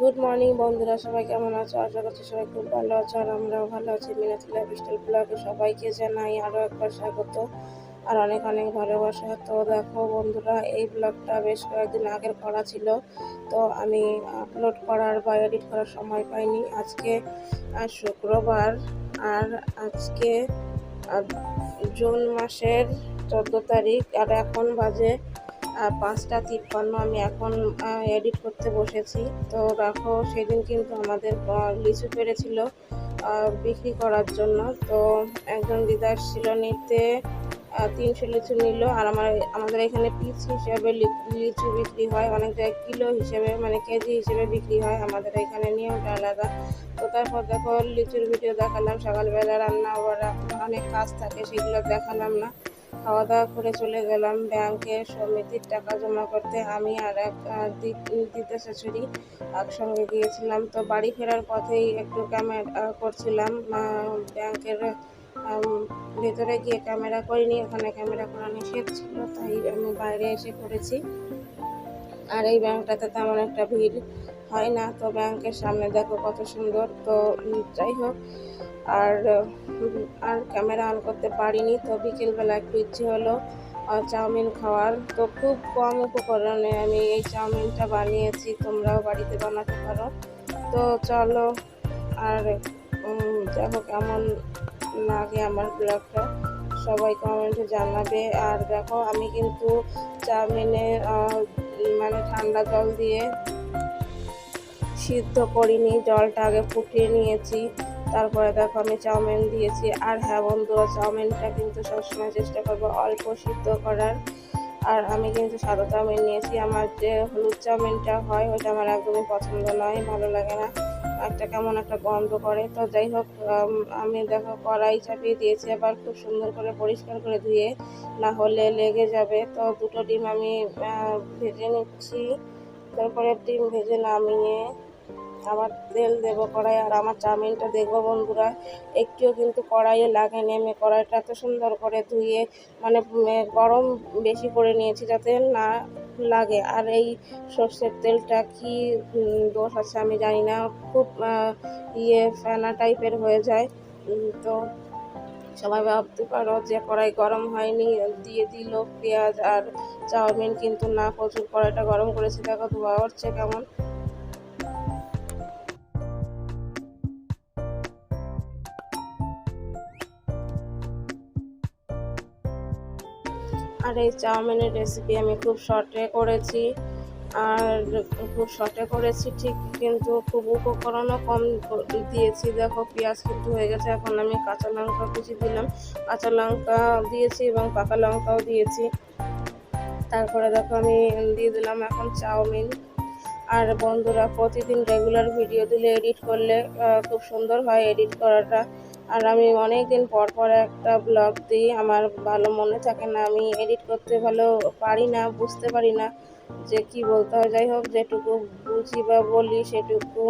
Good morning বন্ধুরা, সবাই কেমন আছো? আশা করছি সবাই খুব ভালো আছো আর আমরাও ভালো আছি। মিনাতুল্লাহ বিস্টাল ব্লগে সবাইকে জানাই আরও একবার স্বাগত আর অনেক অনেক ভালোবাসা। তো দেখো বন্ধুরা, এই ব্লগটা বেশ কয়েকদিন আগের করা ছিল, তো আমি আপলোড করার বা এডিট করার সময় পাইনি। আজকে শুক্রবার আর আজকে জুন মাসের চোদ্দ তারিখ আর এখন বাজে পাঁচটা তিপ্পান্ন আমি এখন এডিট করতে বসেছি। তো দেখো, সেদিন কিন্তু আমাদের লিচু পেরেছিল বিক্রি করার জন্য। তো একজন দিদা ছিল নিতে তিনশো লিচু নিল। আর আমার, আমাদের এখানে পিস হিসাবে লিচু বিক্রি হয় অনেক জায়গায় কিলো হিসেবে মানে কেজি হিসেবে বিক্রি হয় আমাদের এখানে নিয়মটা আলাদা। তো তারপর দেখো, লিচুর ভিডিও দেখালাম। সকালবেলা রান্না অনেক কাজ থাকে, সেগুলো দেখালাম না। খাওয়া দাওয়া করে চলে গেলাম। ব্যাংকে সমিতির টাকা জমা করতে আমি আর এক দিদা শাশুড়ি একসঙ্গে গিয়েছিলাম। তো বাড়ি ফেরার পথেই একটু ক্যামেরা করছিলাম। ব্যাংকের ভেতরে গিয়ে ক্যামেরা করিনি। ওখানে ক্যামেরা করা নিষেধ ছিল, তাই আমি বাইরে এসে করেছি আর এই ব্যাংকটাতে তেমন একটা ভিড় হয় না। তো ব্যাংকের সামনে দেখো কত সুন্দর। তো যাই হোক আর আর ক্যামেরা অন করতে পারিনি। তো বিকেলবেলা একটু ইচ্ছে হলো চাউমিন খাওয়ার। তো খুব কম উপকরণে আমি এই চাউমিনটা বানিয়েছি। তোমরাও বাড়িতে বানাতে পারো। তো চলো, আর দেখো কেমন লাগে আমার ব্লগটা। সবাই কমেন্টে জানাবে। আর দেখো, আমি কিন্তু চাউমিনে মানে ঠান্ডা জল দিয়ে সিদ্ধ করিনি, জলটা আগে ফুটিয়ে নিয়েছি। তারপরে দেখো আমি চাউমিন দিয়েছি। আর হ্যাঁ বন্ধুরা, চাউমিনটা কিন্তু সবসময় চেষ্টা করব অল্প সিদ্ধ করার। আর আমি কিন্তু সাদা চাউমিন নিয়েছি। আমার যে হলুদ চাউমিনটা হয়, ওইটা আমার একদমই পছন্দ নয়, ভালো লাগে না। একটা কেমন একটা গন্ধ করে। তো যাই হোক আমি দেখো কড়াই চাপিয়ে দিয়েছি। আবার খুব সুন্দর করে পরিষ্কার করে ধুয়ে, না হলে লেগে যাবে। তো দুটো ডিম আমি ভেজে নিচ্ছি। তারপরে ডিম ভেজে নামিয়ে আবার তেল দেবো কড়াই আর আমার চাউমিনটা দেখব বন্ধুরা, একটুও কিন্তু কড়াইয়ে লাগেনি। আমি কড়াইটা এত সুন্দর করে ধুয়ে মানে গরম বেশি করে নিয়েছি যাতে না লাগে। আর এই সর্ষের তেলটা কি দোষ আছে আমি জানি না। খুব ইয়ে ফেনা টাইপের হয়ে যায়। তো সবাই ভাবতে পারো যে কড়াই গরম হয়নি, দিয়ে দিল পেঁয়াজ আর চাউমিন, কিন্তু না, প্রচুর কড়াইটা গরম করেছি। দেখো ধোয়া হচ্ছে কেমন। আর এই চাউমিনের রেসিপি আমি খুব শর্টে করেছি। আর খুব শর্টে করেছি ঠিক, কিন্তু খুব উপকরণও কম দিয়েছি। দেখো, পেঁয়াজ কিন্তু হয়ে গেছে, এখন আমি কাঁচা লঙ্কা কুচি দিলাম। কাঁচা লঙ্কা দিয়েছি এবং পাকা লঙ্কাও দিয়েছি। তারপরে দেখো, আমি দিয়ে দিলাম এখন চাউমিন। আর বন্ধুরা প্রতিদিন রেগুলার ভিডিও দিলে এডিট করলে খুব সুন্দর হয় এডিট করাটা। আর আমি অনেক দিন পর পর একটা ব্লগ দিই, আমার ভালো মনে থাকে না, আমি এডিট করতে ভালো পারি না, বুঝতে পারি না যে কি বলতে হয়। যাই হোক, যেটুকু বুঝি বা বলি সেটুকু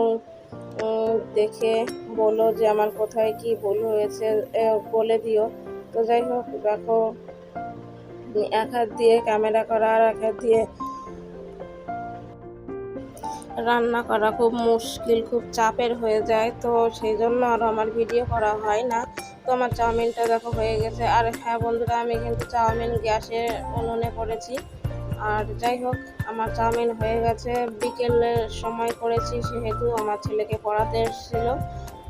দেখে বলো যে আমার কোথায় কি ভুল হয়েছে বলে দিও। তো যাই হোক, দেখো, এক হাত দিয়ে ক্যামেরা করা আর এক হাত দিয়ে রান্না করা খুব মুশকিল, খুব চাপের হয়ে যায়। তো সেই জন্য আর আমার ভিডিও করা হয় না। তো আমার চাউমিনটা দেখো হয়ে গেছে। আর হ্যাঁ বন্ধুরা, আমি কিন্তু চাউমিন গ্যাসে উনুনে করেছি। আর যাই হোক, আমার চাউমিন হয়ে গেছে। বিকেলের সময় করেছি, সেহেতু আমার ছেলেকে পড়াতে এসেছিল।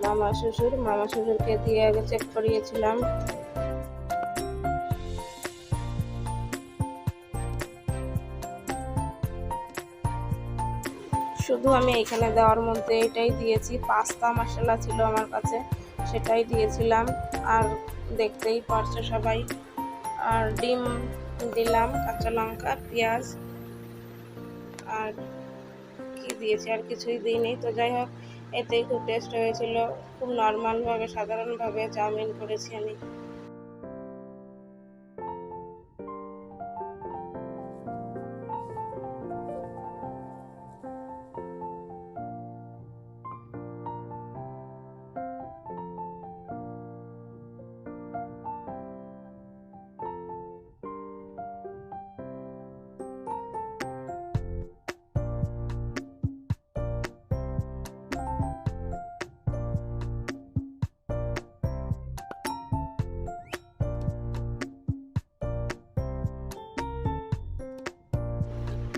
মামা শ্বশুর, মামা শ্বশুরকে দিয়ে আগে চেক করিয়েছিলাম শুধু আমি এখানে দেওয়ার মধ্যে এটাই দিয়েছি। পাস্তা মশলা ছিল আমার কাছে, সেটাই দিয়েছিলাম। আর দেখতেই পারছ সবাই। আর ডিম দিলাম, কাঁচা লঙ্কা, পেঁয়াজ। আর কি দিয়েছি? আর কিছুই দিইনি। তো যাই হোক, এতেই খুব টেস্ট হয়েছিল। খুব নর্মালভাবে সাধারণভাবে চাউমিন করেছি আমি।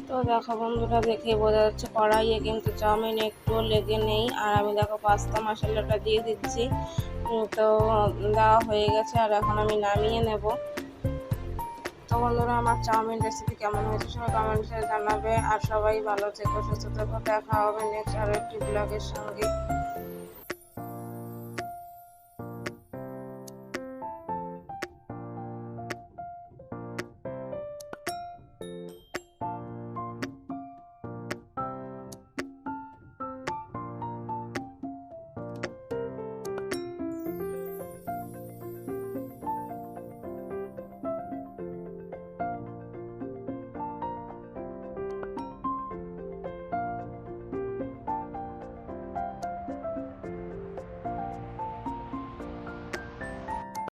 তো দেখো বন্ধুরা, দেখে বোঝা যাচ্ছে কড়াইয়ে কিন্তু চাউমিন একটুও লেগে নেই। আর আমি দেখো পাস্তা মশলাটা দিয়ে দিচ্ছি। তো দেওয়া হয়ে গেছে, আর এখন আমি নামিয়ে নেব। তো বন্ধুরা, আমার চাউমিন রেসিপি কেমন হয়েছে সবাই কমেন্টে জানাবে। আর সবাই ভালো থেকো, সুস্থ থেকো। দেখা হবে নেক্সট আরও একটি ব্লগের সঙ্গে।